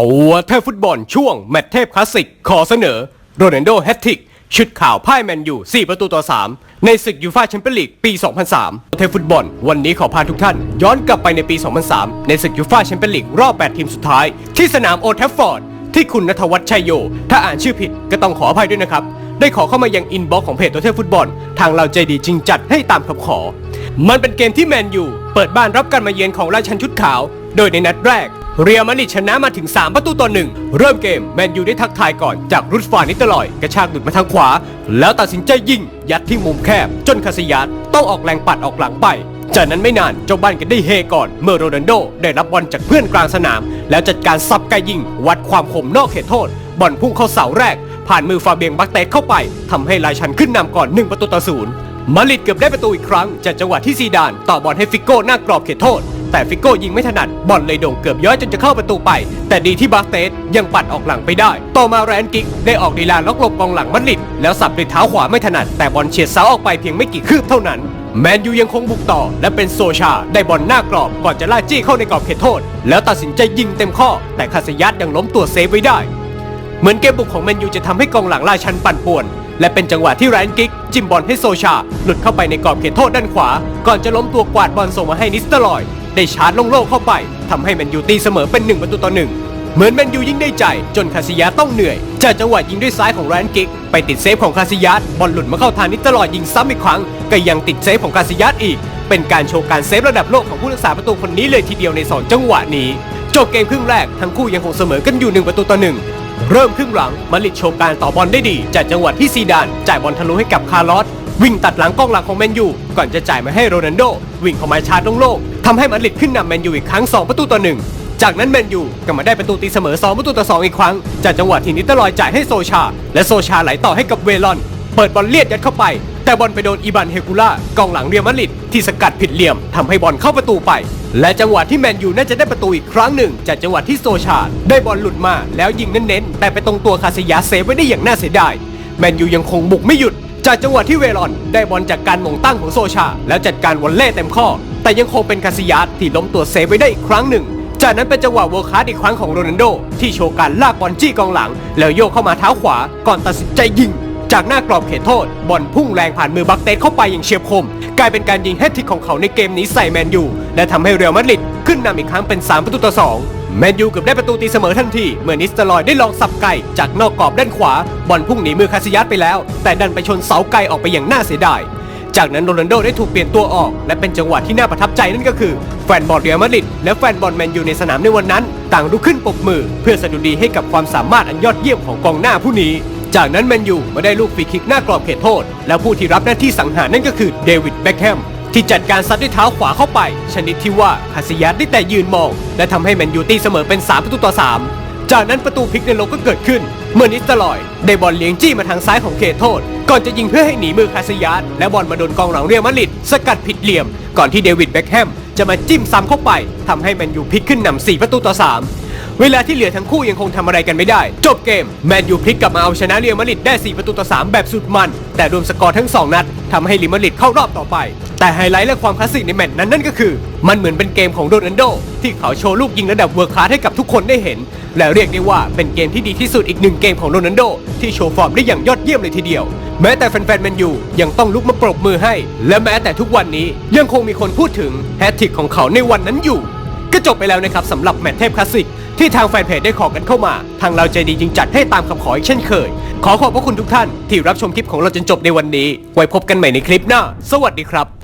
ตัวเทพฟุตบอลช่วง แมตช์เทพคลาสสิก ขอเสนอ โรนัลโดแฮตทริก ชุดข่าวพ่ายแมนยู 4 ประตูต่อ 3 ในศึกยูฟ่าแชมเปี้ยนลีกปี 2003 เทพฟุตบอล วันนี้ขอพาทุกท่าน ย้อนกลับไปในปี 2003 ในศึกยูฟ่าแชมเปี้ยนลีกรอบ 8 ทีมสุดท้าย ที่สนามโอทัฟฟอร์ด ที่คุณนทวัฒน์ชัยโย ถ้าอ่านชื่อผิดก็ต้องขออภัยด้วยนะครับ ได้ขอเข้ามายังอินบ็อกซ์ของเพจตัวเทพฟุตบอล ทางเราใจดีจริงจัดให้ตามคำขอ มันเป็นเกมที่แมนยูเปิดบ้านรับการมาเยือนของราชันชุดขาว โดยในนัดแรก เรียมาดริดชนะมาถึง 3 ประตูต่อหนึ่งเริ่มเกมแมนยูได้ทักทายก่อนจากรุดฟานิตลอย กระชากหลุดมาทางขวา แล้วตัดสินใจยิง ยัดที่มุมแคบ จนคาซิยัสต้องออกแรงปัดออกหลังไป จากนั้นไม่นานเจ้าบ้านก็ได้เฮก่อน เมื่อโรนัลโดได้รับบอลจากเพื่อนกลางสนาม แล้วจัดการซับไกยิง วัดความคมนอกเขตโทษบอลพุ่งเข้าเสาแรก ผ่านมือฟาเบียงบักเตสเข้าไปทำให้ราชันขึ้นนำก่อน 1 ประตูต่อศูนย์มาริดเกือบได้ประตูอีกครั้งจากจังหวะที่ซีดานต่อบอลให้ฟิโก้หน้ากรอบเขตโทษ แต่ฟิโก้ยิงไม่ถนัด บอลเลยโด่งเกือบย้อยจนจะเข้าประตูไป แต่ดีที่บักเตสยังปัดออกหลังไปได้ ต่อมาแรนกิกได้ออกดีลาล็อกหลบกองหลังมาดริดแล้วสับด้วยเท้าขวาไม่ถนัด แต่บอลเฉียดเสาออกไปเพียงไม่กี่คืบเท่านั้น แมนยูยังคงบุกต่อ และเป็นโซชา ได้บอลหน้ากรอบก่อนจะล่าจี้เข้าในกรอบเขตโทษ แล้วตัดสินใจยิงเต็มข้อ แต่คาสยัสยังล้มตัวเซฟไว้ได้ เหมือนเกมบุกของแมนยูจะทำให้กองหลังราชันปั่นป่วนและเป็นจังหวะที่แรนกิกจิ้มบอลให้โซชา หลุดเข้าไปในกรอบเขตโทษด้านขวา ก่อนจะล้มตัวกวาดบอลส่งมาให้นิสเตอร์ลอย ได้ชาร์จโล่งๆเข้าไปทำให้แมนยูตีเสมอเป็น1ประตูต่อหนึ่งเหมือนแมนยูยิงได้ใจจนคาซิยาต้องเหนื่อยจากจังหวะยิงด้วยซ้ายของแรนกิก ไปติดเซฟของคาซิยัสบอลหลุดมาเข้าทางนิสเตลอยยิงซ้ำอีกครั้ง ก็ยังติดเซฟของคาซิยัสอีก เป็นการโชว์การเซฟระดับโลกของผู้รักษาประตูคนนี้เลยทีเดียวในสอจังหวะนี้ จบเกมครึ่งแรกทั้งคู่ยังคงเสมอกันอยู่หนึ่งประตูต่อหนึ่งเริ่มครึ่งหลังมาริดโชว์การต่อบอลได้ดี จากจังหวะที่ซีดานจ่ายบอลทะลุให้กับคาร์ลอสวิ่งตัดหลังกองหลังของแมนยูก่อนจะจ่ายมาให้โรนัลโด วิ่งเข้ามาชาร์จโล่งๆ ทำให้มาดริดขึ้นนำแมนยูอีกครั้ง 2 ประตูต่อหนึ่งจากนั้นแมนยูก็มาได้ประตูตีเสมอ 2 ประตูต่อ 2 อีกครั้ง จากจังหวะที่นิตลอยจ่ายให้โซชา และโซชาไหลต่อให้กับเวลอน เปิดบอลเลียดยัดเข้าไป แต่บอลไปโดนอีบันเฮกุล่ากองหลังเรียมาดริดที่สกัดผิดเหลี่ยมทำให้บอลเข้าประตูไป และจังหวะที่แมนยูน่าจะได้ประตูอีกครั้งหนึ่ง จากจังหวะที่โซชา ได้บอลหลุดมาแล้วยิงเน้นๆแต่ไปตรงตัวคาซิยาเซฟไว้ได้อย่างน่าเสียดายแมนยูยังคงบุกไม่หยุดจากจังหวะที่เวลอน ได้บอลจากการมงตั้งของโซชา แล้วจัดการวอลเล่เต็มข้อ แต่ยังคงเป็นคาซิยาสที่ล้มตัวเซฟไว้ได้อีกครั้งหนึ่ง จากนั้นเป็นจังหวะเวิร์คคลาสอีกครั้งของโรนัลโด ที่โชว์การลากบอลจี้กองหลัง แล้วโยกเข้ามาเท้าขวาก่อนตัดสินใจยิง จากหน้ากรอบเขตโทษ บอลพุ่งแรงผ่านมือบักเตสเข้าไปอย่างเฉียบคม กลายเป็นการยิงแฮตทริกของเขาในเกมนี้ใส่แมนยูและทำให้เรอัลมาดริดขึ้นนำอีกครั้งเป็น 3 ประตูต่อ 2แมนยูเกือบได้ประตูตีเสมอทันที เมื่อนิสต์ลอยได้ลองสับไก่จากนอกกรอบด้านขวา บอลพุ่งหนีมือคาซิยัสไปแล้ว แต่ดันไปชนเสาไกลออกไปอย่างน่าเสียดาย จากนั้นโรนัลโดได้ถูกเปลี่ยนตัวออก และเป็นจังหวะที่น่าประทับใจนั่นก็คือ แฟนบอลเรอัลมาดริดและแฟนบอลแมนยูในสนามในวันนั้น ต่างลุกขึ้นปรบมือ เพื่อสดุดีให้กับความสามารถอันยอดเยี่ยมของกองหน้าผู้นี้ จากนั้นแมนยูมาได้ลูกฟรีคิกหน้ากรอบเขตโทษ แล้วผู้ที่รับหน้าที่สังหารนั่นก็คือเดวิดแบ็คแฮมที่จัดการซัดด้วยเท้าขวาเข้าไป ชนิดที่ว่าคาซิยัสได้แต่ยืนมอง และทำให้แมนยูตีเสมอเป็น 3 ประตูต่อ 3 จากนั้นประตูพลิกในโลกก็เกิดขึ้น เมื่อนิสตลอย ได้บอลเลี้ยงจี้มาทางซ้ายของเขตโทษ ก่อนจะยิงเพื่อให้หนีมือคาซิยัสและบอลมาโดนกองหลังเรียมาริดสกัดผิดเหลี่ยม ก่อนที่เดวิดแบ็คแฮมจะมาจิ้มซ้ำเข้าไปทำให้แมนยูพลิกขึ้นนำ4ประตูต่อ3 เวลาที่เหลือทั้งคู่ยังคงทำอะไรกันไม่ได้ จบเกม แมนยูพลิกกลับมาเอาชนะเรียลมาดริดได้ 4 ประตูต่อ 3 แบบสุดมัน แต่รวมสกอร์ทั้ง 2 นัดทำให้เรียลมาดริดเข้ารอบต่อไป แต่ไฮไลท์และความคลาสสิกในแมตช์นั้นนั่นก็คือ มันเหมือนเป็นเกมของโรนัลโด ที่เขาโชว์ลูกยิงระดับเวิร์คคลาสให้กับทุกคนได้เห็น และเรียกได้ว่าเป็นเกมที่ดีที่สุดอีกหนึ่งเกมของโรนัลโด ที่โชว์ฟอร์มได้อย่างยอดเยี่ยมเลยทีเดียว แม้แต่แฟนๆแมนยูยังต้องลุกมาปรบมือให้ และแม้แต่ทุกวันนี้ยังคงมีคนพูดถึงแฮตทริกของเขาในวันนั้นอยู่ ก็จบไปแล้วนะครับสำหรับแมตช์เทพคลาสสิก ที่ทางแฟนเพจได้ขอกันเข้ามา ทางเราใจดีจึงจัดให้ตามคำขออีกเช่นเคย ขอขอบพระคุณทุกท่านที่รับชมคลิปของเราจนจบในวันนี้ ไว้พบกันใหม่ในคลิปหน้า สวัสดีครับ